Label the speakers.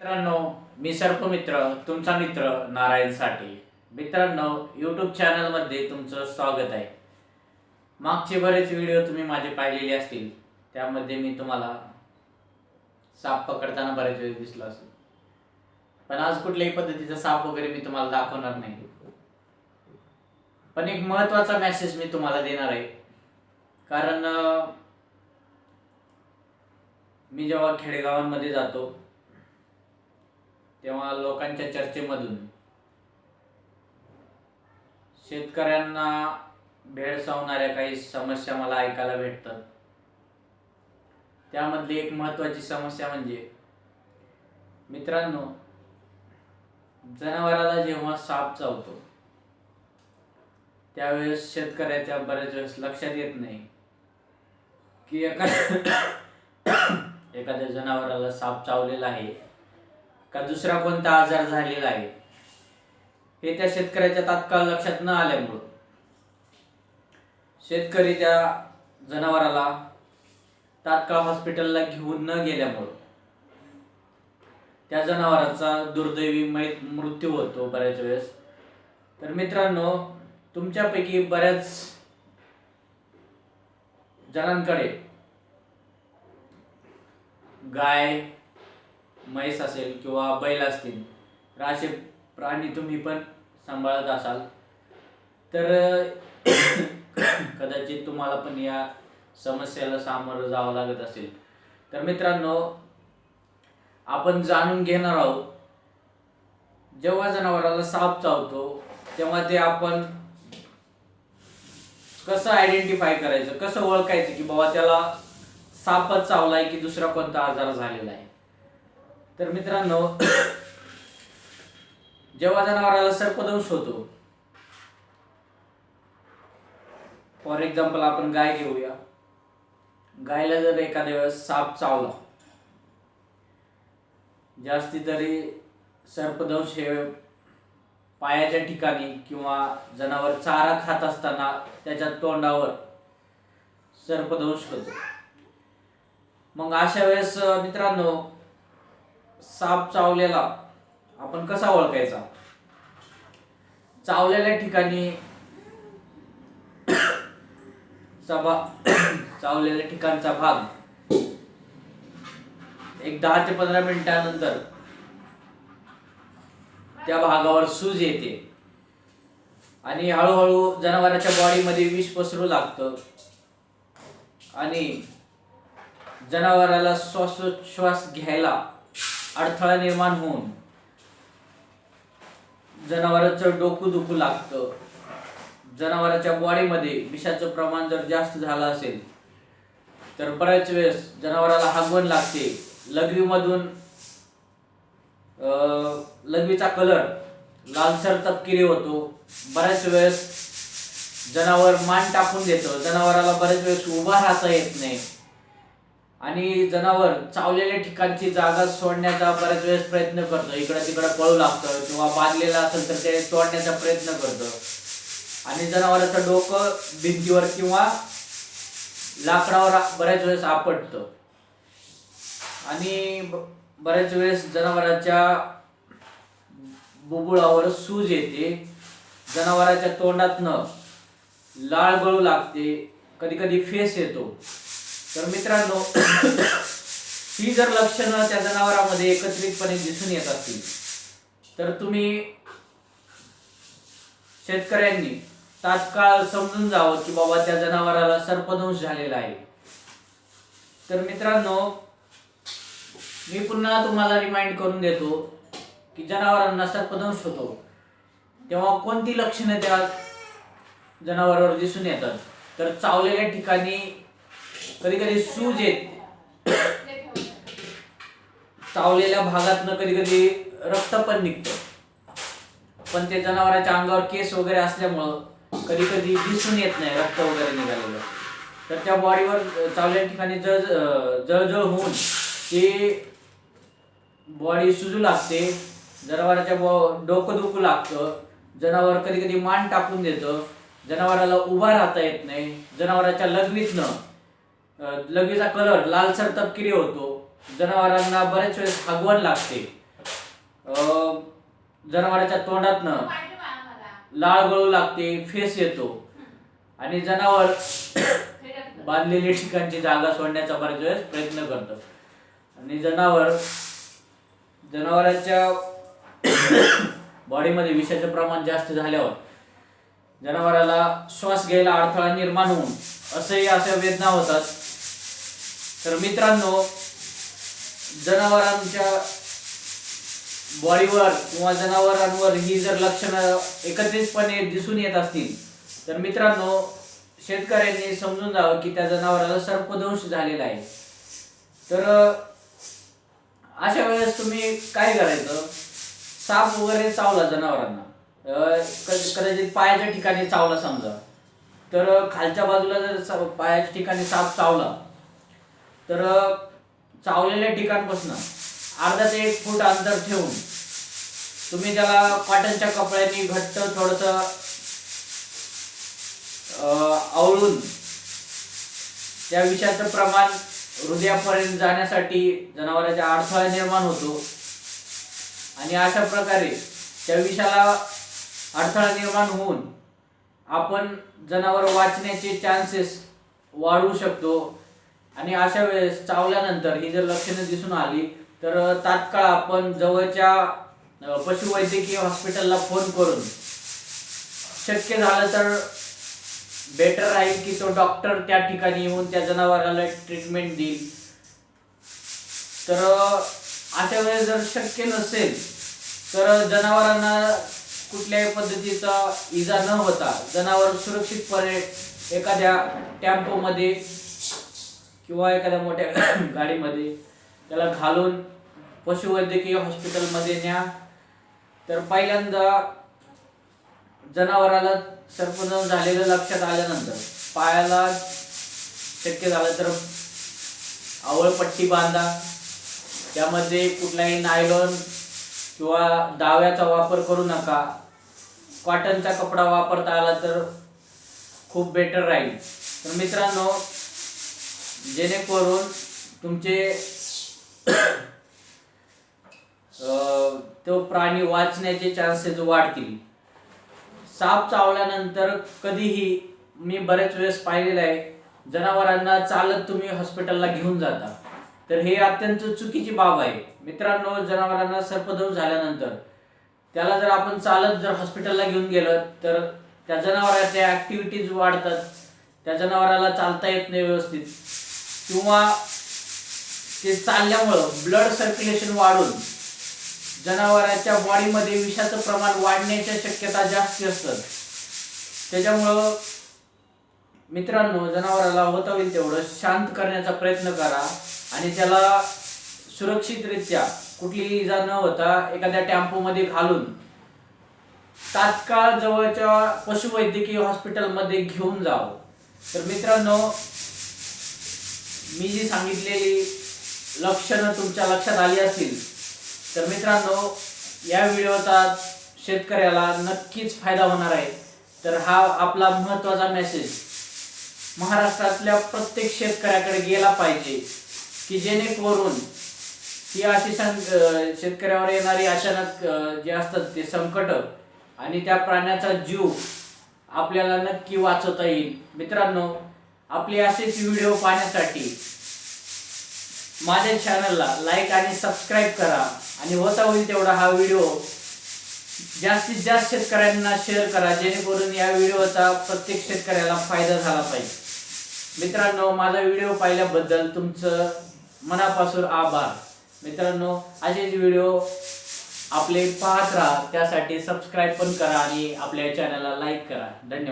Speaker 1: मित्रांनो मी सर्पमित्र तुमचा मित्र नारायण साठे. मित्रांनो यूट्यूब चॅनलमध्ये तुमचं स्वागत आहे. मागचे बरेच व्हिडिओ तुम्ही माझे पाहिलेले असतील त्यामध्ये मी तुम्हाला साप पकडताना बरेच वेळ दिसलो असेल. पण आज कुठल्याही पद्धतीचा साप वगैरे मी तुम्हाला दाखवणार नाही. पण एक महत्त्वाचा मेसेज मी तुम्हाला देणार आहे. कारण मी जेव्हा खेडेगावांमध्ये जातो तेव्हा लोकांच्या चर्चेमधून. शेतकऱ्यांना भेडसावणाऱ्या काही समस्या मला ऐकायला भेटतात. त्यामधली एक महत्वाची समस्या म्हणजे मित्रांनो जनावराला जेव्हा साप चावतो त्यावेळेस शेतकऱ्याच्या बऱ्याच वेळेस लक्षात येत नाही की एखाद्या एखाद्या जनावराला साप चावलेला आहे. का दुसरा कोणता आजार झालेला आहे? हे त्या शेतकऱ्याच्या तात्काळ लक्षात न आल्यामुळं. शेतकरी त्या जनावराला तात्काळ हॉस्पिटलला घेऊन न गेल्यामुळं त्या जनावराचा दुर्दैवी मै- मृत्यू होतो बऱ्याच वेळेस. तर मित्रांनो तुमच्यापैकी बऱ्याच जणांकडे गाय म्हैस असेल किंवा बैल असतील तर असे प्राणी तुम्ही पण सांभाळत असाल. तर कदाचित तुम्हाला पण या समस्येला सामोरं जावं लागत असेल. तर मित्रांनो आपण जाणून घेणार आहोत जेव्हा जनावराला साप चावतो तेव्हा ते आपण कसं आयडेंटिफाय करायचं कसं ओळखायचं की बाबा त्याला सापच चावलाय की दुसरा कोणता आजार झालेला आहे? तर मित्रांनो जेव्हा जनावराला सर्पदंश होतो फॉर एक्झाम्पल आपण गाय घेऊया. गायला जर एखाद्या वेळेस साप चावला जास्ती तरी सर्पदंश हे पायाच्या ठिकाणी किंवा जनावर चारा खात असताना त्याच्या तोंडावर सर्पदंश होतो. मग अशा वेळेस मित्रांनो साप चावलेला आपण कसा ओळखायचा? चावलेल्या ठिकाणी चावलेल्या ठिकाणचा भाग. एक दहा ते पंधरा मिनिटानंतर त्या भागावर सूज येते. आणि हळूहळू जनावरांच्या बॉडीमध्ये विष पसरू लागतं. आणि जनावराला श्वासोच्छ्वास घ्यायला अडथळा निर्माण होऊन जनावरांचं डोकं दुखू लागतं. जनावराच्या बॉडीमध्ये विषाचं प्रमाण जर जास्त झालं असेल तर बऱ्याच वेळेस जनावराला हागवण लागते. लघवीमधून अं, लघवीचा कलर लालसर तपकिरी होतो. बऱ्याच वेळेस जनावर मान टाकून देतं. जनावराला बऱ्याच वेळेस उभा राहता येत नाही. आणि जनावर चावलेल्या ठिकाणची जागा सोडण्याचा बऱ्याच वेळेस प्रयत्न करतं. इकडं तिकडं पळू लागतं किंवा बांधलेलं असेल तर ते तोडण्याचा प्रयत्न करतं. आणि जनावराचं डोकं भिंतीवर किंवा लाकडावर बऱ्याच वेळेस आपटतं. आणि बऱ्याच वेळेस जनावराच्या बुबुळावर सूज येते. जनावराच्या तोंडातनं लाळ गळू लागते. कधी कधी फेस येतो. तर मित्रांनो ही जर लक्षणं त्या जनावरांमध्ये एकत्रितपणे दिसून येत असतील तर तुम्ही शेतकऱ्यांनी तात्काळ समजून जावं की बाबा त्या जनावराला सर्पदंश झालेला आहे. तर मित्रांनो मी पुन्हा तुम्हाला रिमाइंड करून देतो की जनावरांना सर्पदंश होतो तेव्हा कोणती लक्षणं त्या जनावरावर दिसून येतात? तर चावलेल्या ठिकाणी कधी कधी सूज येत. चावलेल्या भागातनं कधी कधी रक्त पण निघतं. पण ते जनावरांच्या अंगावर केस वगैरे असल्यामुळं कधी कधी दिसून येत नाही रक्त वगैरे निघालेलं. तर त्या बॉडीवर चावलेल्या ठिकाणी जळ जळजळ होऊन ते बॉडी सुजू लागते जनावराच्या बॉ डोकं दुखू लागतं जनावर कधी कधी मान टाकून देतं जनावराला उभा राहता येत नाही जनावराच्या लघवीतनं लगेचा कलर लालसर तपकिरी होतो. जनावरांना बरेच वेळेस हगवण लागते. अं, जनावराच्या तोंडातनं लाळ गळू लागते फेस येतो. आणि जनावर बांधलेली ठिकाणची जागा सोडण्याचा बरेच वेळेस प्रयत्न करतो. आणि जनावर जनावरांच्या बॉडीमध्ये विषाचं प्रमाण जास्त झाल्यावर जनावराला श्वास घ्यायला अडथळा निर्माण होऊन असंही अशा वेदना होतात. तर मित्रांनो जनावरांच्या बॉडीवर किंवा जनावरांवर ही जर लक्षणं एकत्रितपणे दिसून येत असतील तर मित्रांनो शेतकऱ्यांनी समजून जावं की त्या जनावराला सर्पदंश झालेला आहे. तर अशा वेळेस तुम्ही काय करायचं? साप वगैरे चावला जनावरांना. क- कदाचित पायाच्या ठिकाणी चावला समजा. तर खालच्या बाजूला जर पायाच्या ठिकाणी साप चावला तर चावलेल्या ठिकाणपासून अर्धा ते एक फूट अंतर ठेवून तुम्ही त्याला कॉटनच्या कपड्यांनी घट्ट थोडस आवळून त्या विषाचं प्रमाण हृदयापर्यंत जाण्यासाठी जनावरांचा अडथळा निर्माण होतो. आणि अशा प्रकारे त्या विषाला अडथळा निर्माण होऊन आपण जनावर वाचण्याचे चान्सेस वाढवू शकतो. आणि अशा वेळेस चावल्यानंतर ही जर लक्षणं दिसून आली तर तात्काळ आपण जवळच्या पशुवैद्यकीय हॉस्पिटलला फोन करून शक्य झालं तर बेटर राहील की तो डॉक्टर त्या ठिकाणी येऊन त्या जनावराला ट्रीटमेंट देईल. तर अशा वेळेस जर शक्य नसेल तर जनावरांना कुठल्याही पद्धतीचा इजा न होता जनावर सुरक्षितपणे एखाद्या टॅम्पोमध्ये किंवा एखाद्या मोठ्या गाडीमध्ये त्याला घालून पशुवैद्यकीय हॉस्पिटलमध्ये न्या. तर पहिल्यांदा जनावराला सर्पजन झालेलं लक्षात आल्यानंतर पायाला शक्य झालं तर आवळपट्टी बांधा. त्यामध्ये कुठलाही नायलॉन किंवा दाव्याचा वापर करू नका. कॉटनचा कपडा वापरता आला तर खूप बेटर राहील. तर मित्रांनो जेणेकरून तुमचे तो प्राणी वाचण्याचे चान्सेस वाढतील. साप चावल्यानंतर कधीही मी बरेच वेळेस पाहिलेलं आहे जनावरांना चालत तुम्ही हॉस्पिटलला घेऊन जाता. तर हे अत्यंत चुकीची बाब आहे. मित्रांनो जनावरांना सर्पदंश झाल्यानंतर त्याला जर आपण चालत जर हॉस्पिटलला घेऊन गेलं तर त्या जनावरांच्या ऍक्टिव्हिटीज वाढतात. त्या जनावराला चालता येत नाही व्यवस्थित. किंवा ते चालल्यामुळं ब्लड सर्क्युलेशन वाढून जनावरांच्या बॉडीमध्ये विषाचं प्रमाण वाढण्याच्या शक्यता जास्त असतात. त्याच्यामुळं मित्रांनो जनावराला होता होईल तेवढं शांत करण्याचा प्रयत्न करा आणि त्याला सुरक्षितरित्या कुठलीही इजा न होता एखाद्या टॅम्पोमध्ये घालून तात्काळ जवळच्या पशुवैद्यकीय हॉस्पिटलमध्ये घेऊन जावं. तर मित्रांनो मी जी सांगितलेली लक्षणं तुमच्या लक्षात आली असतील तर मित्रांनो या व्हिडिओचा शेतकऱ्याला नक्कीच फायदा होणार आहे. तर हा आपला महत्त्वाचा मेसेज महाराष्ट्रातल्या प्रत्येक शेतकऱ्याकडे गेला पाहिजे की जेणेकरून ही अशी सं शेतकऱ्यावर येणारी अचानक जे असतात ते संकट आणि त्या प्राण्याचा जीव आपल्याला नक्की वाचवता येईल. मित्रांनो आपले असेच व्हिडिओ पाहण्यासाठी माझ्या चॅनलला लाईक आणि सबस्क्राईब करा. आणि होता होईल तेवढा हा व्हिडिओ. जास्तीत जास्त शेतकऱ्यांना शेअर करा. जेणेकरून या व्हिडिओचा प्रत्येक शेतकऱ्याला फायदा झाला पाहिजे. मित्रांनो माझा व्हिडिओ पाहिल्याबद्दल तुमचं मनापासून आभार. मित्रांनो असेच व्हिडिओ आपले पाहत राहा. त्यासाठी सबस्क्राईब पण करा आणि आपल्या चॅनलला लाईक करा. धन्यवाद.